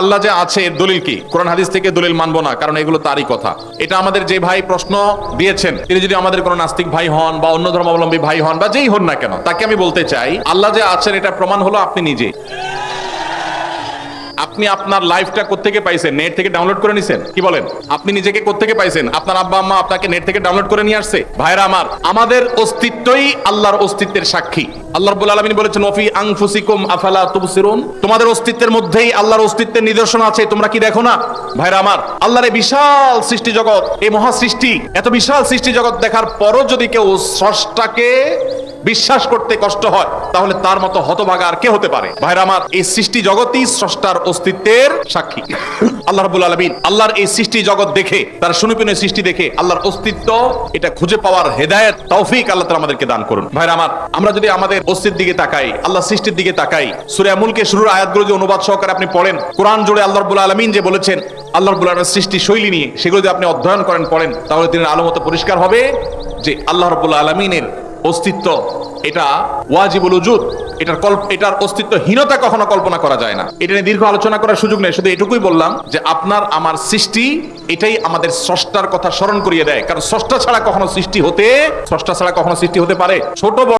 আল্লাহ যে আছে এর দলিল কি? কোরআন হাদিস থেকে দলিল মানবো না, কারণ এগুলো তারই কথা। এটা আমাদের যে ভাই প্রশ্ন দিয়েছেন, তিনি যদি আমাদের কোনো নাস্তিক ভাই হন বা অন্য ধর্মাবলম্বী ভাই হন বা যেই হন না কেন, তাকে আমি বলতে চাই, আল্লাহ যে আছেন এটা প্রমাণ হলো আপনি নিজে। আপনি আপনার লাইফটা কোত্থেকে পাইছেন? নেট থেকে ডাউনলোড করে নিছেন? কি বলেন? আপনি নিজেকে কোত্থেকে পাইছেন? আপনার আব্বা, আম্মা আপনাকে নেট থেকে ডাউনলোড করে নিয়ে আসছে? ভাইরা আমার, আমাদের অস্তিত্বই আল্লাহর অস্তিত্বের সাক্ষী। আল্লাহ রাব্বুল আলামিন বলেছেন, ওফি আনফুসিকুম আফালা তুবসিরুন? তোমাদের অস্তিত্বের মধ্যেই আল্লাহর অস্তিত্বের নিদর্শন আছে, তোমরা কি দেখো না? ভাইরা আমার, আল্লাহর এই বিশাল সৃষ্টি জগৎ, এই মহা সৃষ্টি এত বিশাল সৃষ্টি জগৎ দেখার পরও যদি কেউ স্রষ্টাকে বিশ্বাস করতে কষ্ট হয়, তাহলে তার মতো হতভাগা আর কে হতে পারে? ভাইরা আমার, এই সৃষ্টি জগতই স্রষ্টার অস্তিত্বের সাক্ষী। আল্লাহ রাব্বুল আলামিন আল্লাহর এই সৃষ্টি জগৎ দেখে, তার সুনিপুণ সৃষ্টি দেখে, আল্লাহর অস্তিত্ব, এটা খুঁজে পাওয়ার হেদায়েত, তৌফিক আল্লাহ তাআলা আমাদেরকে দান করুন। ভাইরা আমার, আমরা যদি আমাদের অস্তিত্বের দিকে তাকাই আল্লাহ সৃষ্টির দিকে তাকাই, সূরা মুলকে শুরুর আয়াতগুলো যে অনুবাদ সহকারে আপনি পড়েন, কোরআন জুড়ে আল্লাহ রাব্বুল আলামিন যে বলেছেন, আল্লাহ আলামিনের সৃষ্টি শৈলী নিয়ে, সেগুলো যদি আপনি অধ্যয়ন করেন, পড়েন, তাহলে তিনি আলো মতো পরিষ্কার হবে যে আল্লাহ রাব্বুল আলামিনের অস্তিত্ব, এটা ওয়াজিবুল উজুদ এটার কল্প, এটার অস্তিত্বহীনতা কখনো কল্পনা করা যায় না। এটা নিয়ে দীর্ঘ আলোচনা করার সুযোগ নেই, শুধু এটুকুই বললাম যে আপনার, আমার সৃষ্টি, এটাই আমাদের স্রষ্টার কথা স্মরণ করিয়ে দেয়। কারণ স্রষ্টা ছাড়া কখনো সৃষ্টি হতে, স্রষ্টা ছাড়া কখনো সৃষ্টি হতে পারে। ছোট